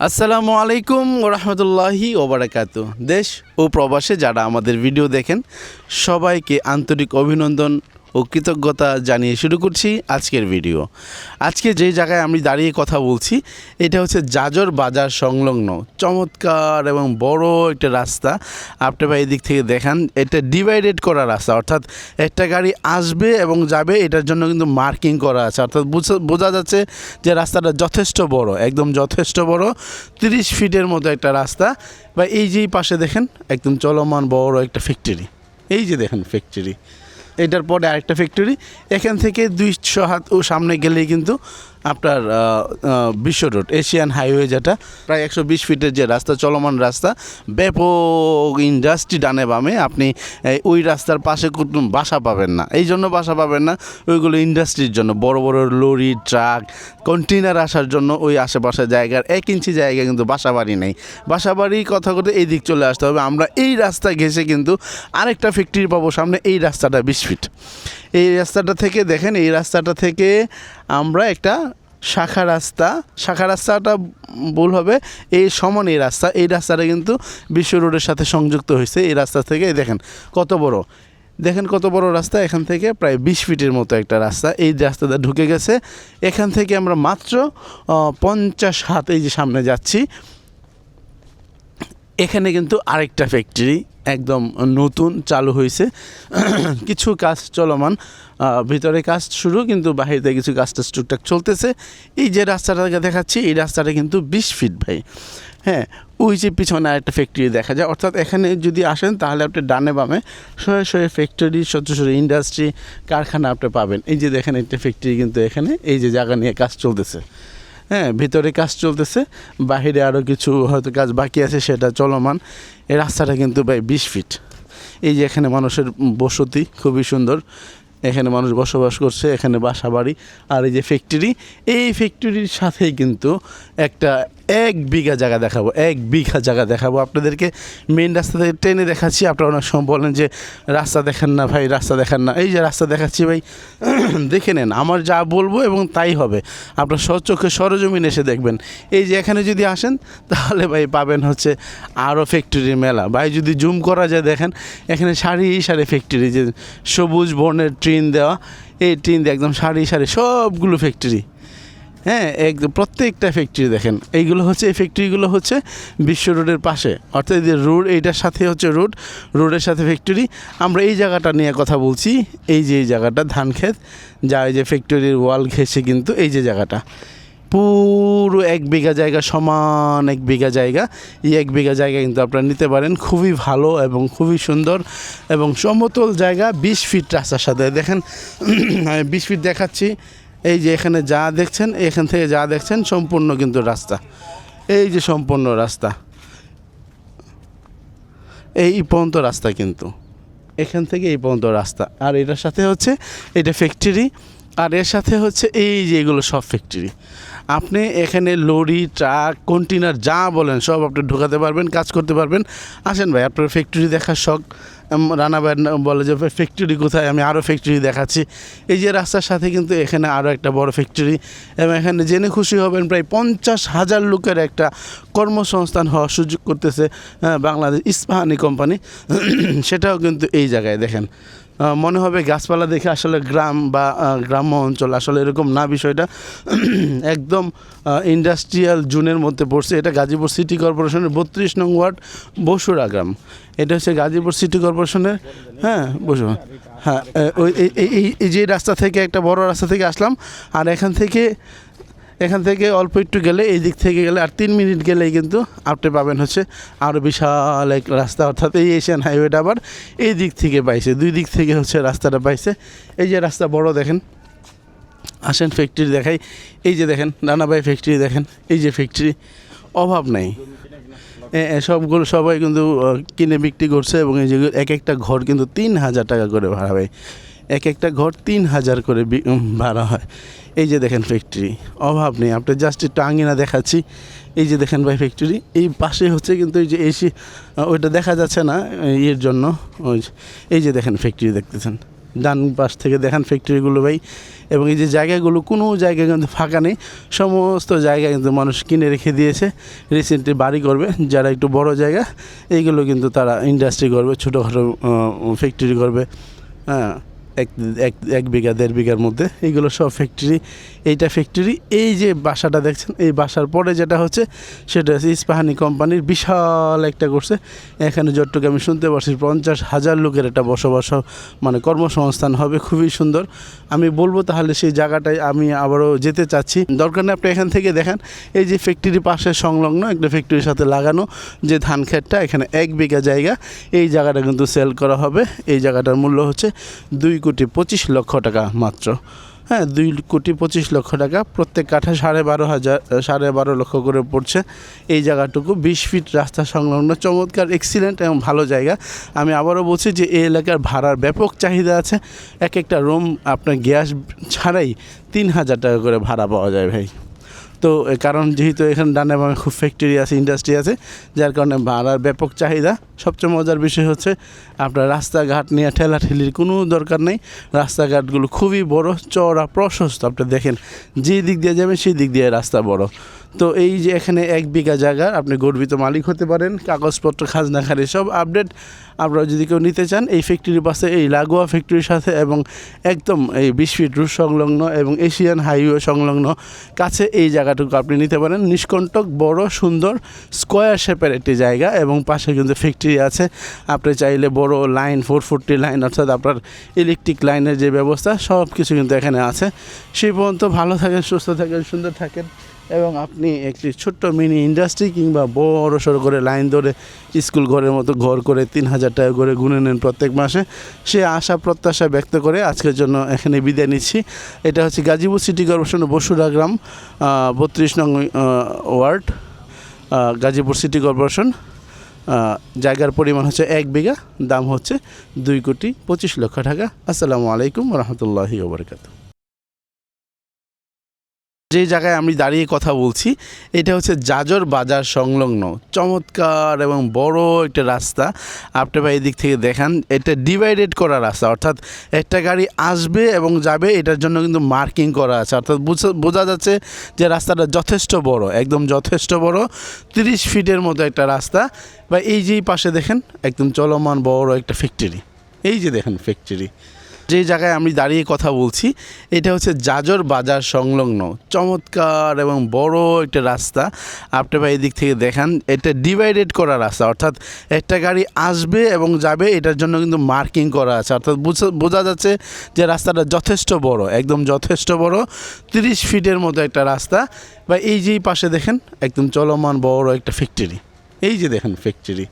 আসসালামু আলাইকুম ওরহমতুল্লাহি ওবরাকাত দেশ ও প্রবাসে যারা আমাদের ভিডিও দেখেন সবাইকে আন্তরিক অভিনন্দন ও কৃতজ্ঞতা জানিয়ে শুরু করছি আজকের ভিডিও। আজকে যে জায়গায় আমি দাঁড়িয়ে কথা বলছি, এটা হচ্ছে জাজর বাজার সংলগ্ন। চমৎকার এবং বড় একটা রাস্তা। আপনি ভাই এদিক থেকে দেখান, এটা ডিভাইডেড করা রাস্তা। অর্থাৎ একটা গাড়ি আসবে এবং যাবে, এটার জন্য কিন্তু মার্কিং করা আছে। অর্থাৎ বুঝা- যাচ্ছে যে রাস্তাটা যথেষ্ট বড়, একদম যথেষ্ট বড়। তিরিশ ফিটের মতো একটা রাস্তা। বা এই যে পাশে দেখেন, একদম চলমান বড় একটা ফ্যাক্টরি এই যে দেখেন ফ্যাক্টরি এটার পরে আরেকটা ফ্যাক্টরি এখান থেকে দুইশো হাত ও সামনে গেলেই কিন্তু আপনার বিশ্ব রোড, এশিয়ান হাইওয়ে যেটা, প্রায় একশো বিশ ফিটের যে রাস্তা, চলমান রাস্তা, ব্যাপক ইন্ডাস্ট্রি ডানে বামে, আপনি ওই রাস্তার পাশে কোনো বাসা পাবেন না। এই জন্য বাসা পাবেন না, ওইগুলো ইন্ডাস্ট্রির জন্য। বড় বড় লরি, ট্রাক কন্টেনার আসার জন্য ওই আশেপাশে জায়গার এক ইঞ্চি জায়গা কিন্তু বাসা বাড়ি নেই। বাসা বাড়ির কথা করতে এই দিক চলে আসতে হবে। আমরা এই রাস্তা ঘেসে কিন্তু আরেকটা ফ্যাক্টরি পাবো সামনে, এই রাস্তাটা বিশ ফিট এই রাস্তাটা থেকে দেখেন, এই রাস্তাটা থেকে আমরা একটা শাখা রাস্তা, শাখা রাস্তাটা ভুল হবে, এই সমান এই রাস্তা, এই রাস্তাটা কিন্তু বিশ্ব রোডের সাথে সংযুক্ত হয়েছে, এই রাস্তা থেকে দেখেন কত বড়। দেখেন কত বড় রাস্তা, এখান থেকে প্রায় বিশ ফিটের মতো একটা রাস্তা, এই রাস্তাটা ঢুকে গেছে। এখান থেকে আমরা মাত্র পঞ্চাশ হাত এই যে সামনে যাচ্ছি। এখানে কিন্তু আরেকটা ফ্যাক্টরি একদম নতুন চালু হয়েছে। কিছু কাজ চলমান ভিতরে কাজ শুরু, কিন্তু বাহিরে কিছু কাজটা টুকটাক চলতেছে। এই যে রাস্তাটাকে দেখাচ্ছি, এই রাস্তাটা কিন্তু বিশ ফিট ভাই। হ্যাঁ ওই যে পিছনে আরেকটা ফ্যাক্টরি দেখা যায়। অর্থাৎ এখানে যদি আসেন, তাহলে আপনি ডানে বামে শয়ে শয়ে ফ্যাক্টরি ছোট ছোট ইন্ডাস্ট্রি কারখানা আপনি পাবেন। এই যে দেখেন একটা ফ্যাক্টরি কিন্তু এখানে, এই যে জায়গা নিয়ে কাজ চলতেছে। হ্যাঁ ভিতরে কাজ চলতেছে, বাহিরে আরও কিছু হয়তো কাজ বাকি আছে, সেটা চলমান। এই রাস্তাটা কিন্তু প্রায় বিশ ফিট এই যে এখানে মানুষের বসতি, খুবই সুন্দর। এখানে মানুষ বসবাস করছে, এখানে বাসা বাড়ি আর এই যে ফ্যাক্টরি এই ফ্যাক্টরির সাথেই কিন্তু একটা এক বিঘা জায়গা দেখাবো, এক বিঘা জায়গা দেখাবো আপনাদেরকে। মেন রাস্তা থেকে ট্রেনে দেখাচ্ছি, আপনারা অনেক সময় বলেন যে, রাস্তা দেখান না ভাই, রাস্তা দেখান না। এই যে রাস্তা দেখাচ্ছি ভাই, দেখে নেন, আমার যা বলব এবং তাই হবে। আপনার সচক্ষে সরজমিন এসে দেখবেন। এই যে এখানে যদি আসেন, তাহলে ভাই পাবেন হচ্ছে আরও ফ্যাক্টরির মেলা। ভাই, যদি জুম করা যায় দেখেন, এখানে সারি সারি ফ্যাক্টরি যে সবুজ বর্ণের ট্রেন দেওয়া, এই ট্রেন দিয়ে একদম সারি সারি সবগুলো ফ্যাক্টরি হ্যাঁ একদম প্রত্যেকটা ফ্যাক্টরি দেখেন। এইগুলো হচ্ছে, এই ফ্যাক্টরিগুলো হচ্ছে বিশ্ব রোডের পাশে। অর্থাৎ যে রোড, এইটার সাথে হচ্ছে রোড, রোডের সাথে ফ্যাক্টরি আমরা এই জায়গাটা নিয়ে কথা বলছি, এই যে এই জায়গাটা, ধান ক্ষেত, যা এই যে ফ্যাক্টরির ওয়াল ঘেসে কিন্তু এই যে জায়গাটা। পুরো এক বিঘা জায়গা, সমান এক বিঘা জায়গা। এই এক বিঘা জায়গা কিন্তু আপনারা নিতে পারেন। খুবই ভালো এবং খুবই সুন্দর এবং সমতল জায়গা, বিশ ফিট রাস্তার সাথে। দেখেন বিশ ফিট দেখাচ্ছি। এই যে এখানে যা দেখছেন, এখান থেকে যা দেখছেন, সম্পূর্ণ কিন্তু রাস্তা। এই যে সম্পূর্ণ রাস্তা। এই পর্যন্ত রাস্তা কিন্তু। এখান থেকে এই পর্যন্ত রাস্তা। আর এটার সাথে হচ্ছে, এটা ফ্যাক্টরি আর এর সাথে হচ্ছে এই যে এগুলো সব ফ্যাক্টরি আপনি এখানে লরি, ট্রাক কন্টেনার যা বলেন, সব আপনি ঢোকাতে পারবেন, কাজ করতে পারবেন। আসেন ভাই, আপনার ফ্যাক্টরি দেখার শখ। রানা ভাই বলে যে ফ্যাক্টরি কোথায়? আমি আরও ফ্যাক্টরি দেখাচ্ছি। এই যে রাস্তার সাথে কিন্তু এখানে আরও একটা বড় ফ্যাক্টরি এবং এখানে জেনে খুশি হবেন, প্রায় পঞ্চাশ হাজার লোকের একটা কর্মসংস্থান হওয়ার সুযোগ করতেছে বাংলাদেশ ইস্পাহানি কোম্পানি। সেটাও কিন্তু এই জায়গায় দেখেন। মনে হবে গাছপালা দেখে আসলে গ্রাম বা গ্রাম্য অঞ্চল আসলে এরকম না বিষয়টা। একদম ইন্ডাস্ট্রিয়াল জোনের মধ্যে পড়ছে। এটা গাজীপুর সিটি কর্পোরেশনের বত্রিশ নং ওয়ার্ড, বসুরা গ্রাম। এটা হচ্ছে গাজীপুর সিটি কর্পোরেশনের হ্যাঁ বসু হ্যাঁ ওই এই- যে রাস্তা থেকে, একটা বড় রাস্তা থেকে আসলাম, আর এখান থেকে এখান থেকে অল্প একটু গেলে এই দিক থেকে গেলে আর তিন মিনিট গেলেই কিন্তু আপনি পাবেন হচ্ছে আরও বিশাল এক রাস্তা, অর্থাৎ এই এশিয়ান হাইওয়েটা আবার এই দিক থেকে পাইছে, দুই দিক থেকে হচ্ছে রাস্তাটা পাইছে। এই যে রাস্তা বড় দেখেন, আসেন ফ্যাক্টরি দেখাই। এই যে দেখেন রানাবাই ফ্যাক্টরি দেখেন, এই যে ফ্যাক্টরি অভাব নাই। সবগুলো সবাই কিন্তু কিনে বিক্রি করছে এবং এই যে এক একটা ঘর কিন্তু তিন হাজার টাকা করে ভাড়া হয় এক একটা ঘর তিন হাজার করে ভাড়া হয়। এই যে দেখেন ফ্যাক্টরি অভাব নেই আপনি জাস্ট একটু আঙিনা দেখাচ্ছি। এই যে দেখেন ভাই ফ্যাক্টরি এই পাশে হচ্ছে কিন্তু এই যে এসি ওইটা দেখা যাচ্ছে না এর জন্য। ওই এই যে দেখেন ফ্যাক্টরি দেখতেছেন। ডান পাশ থেকে দেখান ফ্যাক্টরিগুলো ভাই। এবং এই যে জায়গাগুলো, কোনো জায়গায় কিন্তু ফাঁকা নেই। সমস্ত জায়গা কিন্তু মানুষ কিনে রেখে দিয়েছে। রিসেন্টলি বাড়ি করবে, যারা একটু বড় জায়গা, এইগুলো কিন্তু তারা ইন্ডাস্ট্রি করবে, ছোটোখাটো ফ্যাক্টরি করবে। হ্যাঁ। এক এক বিঘা, দেড় বিঘার মধ্যে। এইগুলো সব ফ্যাক্টরি এইটা ফ্যাক্টরি এই যে বাসাটা দেখছেন, এই বাসার পরে যেটা হচ্ছে, সেটা হচ্ছে ইস্পাহানি কোম্পানির বিশাল একটা করছে। এখানে যতটুকু আমি শুনতে পারছি পঞ্চাশ হাজার লোকের একটা বসবাস মানে কর্মসংস্থান হবে, খুবই সুন্দর। আমি বলব তাহলে সেই জায়গাটায় আমি আবারও যেতে চাচ্ছি। দরকার নেই আপনি এখান থেকে দেখেন, এই যে ফ্যাক্টরি পাশে সংলগ্ন একটা ফ্যাক্টরির সাথে লাগানো যে ধান ক্ষেতটা, এখানে এক বিঘা জায়গা, এই জায়গাটা কিন্তু সেল করা হবে। এই জায়গাটার মূল্য হচ্ছে দুই কোটি পঁচিশ লক্ষ টাকা মাত্র। হ্যাঁ দুই কোটি পঁচিশ লক্ষ টাকা, প্রত্যেক কাঠা সাড়ে বারো হাজার, সাড়ে বারো লক্ষ করে পড়ছে। এই জায়গাটুকু বিশ ফিট রাস্তা সংলগ্ন, চমৎকার এক্সিলেন্ট এবং ভালো জায়গা। আমি আবারও বলছি যে এই এলাকার ভাড়ার ব্যাপক চাহিদা আছে। এক একটা রুম আপনার গ্যাস ছাড়াই তিন হাজার টাকা করে ভাড়া পাওয়া যায় ভাই। তো কারণ যেহেতু এখানে ডানে বামে খুব ফ্যাক্টরি আছে ইন্ডাস্ট্রি আছে, যার কারণে ভাড়ার ব্যাপক চাহিদা। সবচেয়ে মজার বিষয় হচ্ছে, আপনার রাস্তাঘাট নিয়ে ঠেলাঠেলির কোনো দরকার নেই। রাস্তাঘাটগুলো খুবই বড়, চওড়া, প্রশস্ত। আপনি দেখেন যে দিক দিয়ে যাবেন, সেই দিক দিয়ে রাস্তা বড়। তো এই যে এখানে এক বিঘা জায়গা আপনি গর্বিত মালিক হতে পারেন, কাগজপত্র, খাজনা খারি সব আপডেট। আপনারা যদি কেউ নিতে চান, এই ফ্যাক্টরির পাশে, এই লাগোয়া ফ্যাক্টরির সাথে এবং একদম এই বিশ ফিট রুট সংলগ্ন এবং এশিয়ান হাইওয়ে সংলগ্ন কাছে এই জায়গাটুকু আপনি নিতে পারেন। নিষ্কণ্টক, বড়, সুন্দর স্কোয়ার শেপের একটি জায়গা এবং পাশে কিন্তু ফ্যাক্টরি আছে। আপনি চাইলে বড় লাইন ফোর ফোরটি লাইন অর্থাৎ আপনার ইলেকট্রিক লাইনের যে ব্যবস্থা সব কিছু কিন্তু এখানে আছে। সেই পর্যন্ত ভালো থাকেন, সুস্থ থাকেন, সুন্দর থাকেন। এবং আপনি একটি ছোট্ট মিনি ইন্ডাস্ট্রি কিংবা বড় সড়ো করে লাইন ধরে স্কুল ঘরের মতো ঘর করে তিন হাজার টাকা করে গুনে নেন প্রত্যেক মাসে, সে আশা প্রত্যাশা ব্যক্ত করে আজকের জন্য এখানে বিদায় নিচ্ছি। এটা হচ্ছে গাজীপুর সিটি কর্পোরেশন বসুরা গ্রাম বত্রিশ নং ওয়ার্ড গাজীপুর সিটি কর্পোরেশন। জায়গার পরিমাণ হচ্ছে এক বিঘা, দাম হচ্ছে দুই কোটি পঁচিশ লক্ষ টাকা। আসসালামু আলাইকুম রহমতুল্লাহি ওবরকাত যে জায়গায় আমি দাঁড়িয়ে কথা বলছি, এটা হচ্ছে জাজর বাজার সংলগ্ন। চমৎকার এবং বড় একটা রাস্তা। আপনি ভাই এদিক থেকে দেখান, এটা ডিভাইডেড করা রাস্তা। অর্থাৎ একটা গাড়ি আসবে এবং যাবে, এটার জন্য কিন্তু মার্কিং করা আছে। অর্থাৎ বুঝা- যাচ্ছে যে রাস্তাটা যথেষ্ট বড়, একদম যথেষ্ট বড়। তিরিশ ফিটের মতো একটা রাস্তা। বা এই যেই পাশে দেখেন, একদম চলমান বড় একটা ফ্যাক্টরি এই যে দেখেন ফ্যাক্টরি যে জায়গায় আমি দাঁড়িয়ে কথা বলছি, এটা হচ্ছে জাজর বাজার সংলগ্ন। চমৎকার এবং বড় একটা রাস্তা। আপনি ভাই এদিক থেকে দেখান, এটা ডিভাইডেড করা রাস্তা। অর্থাৎ একটা গাড়ি আসবে এবং যাবে, এটার জন্য কিন্তু মার্কিং করা আছে। অর্থাৎ বুঝা- যাচ্ছে যে রাস্তাটা যথেষ্ট বড়, একদম যথেষ্ট বড়। তিরিশ ফিটের মতো একটা রাস্তা। বা এই যেই পাশে দেখেন, একদম চলমান বড় একটা ফ্যাক্টরি এই যে দেখেন ফ্যাক্টরি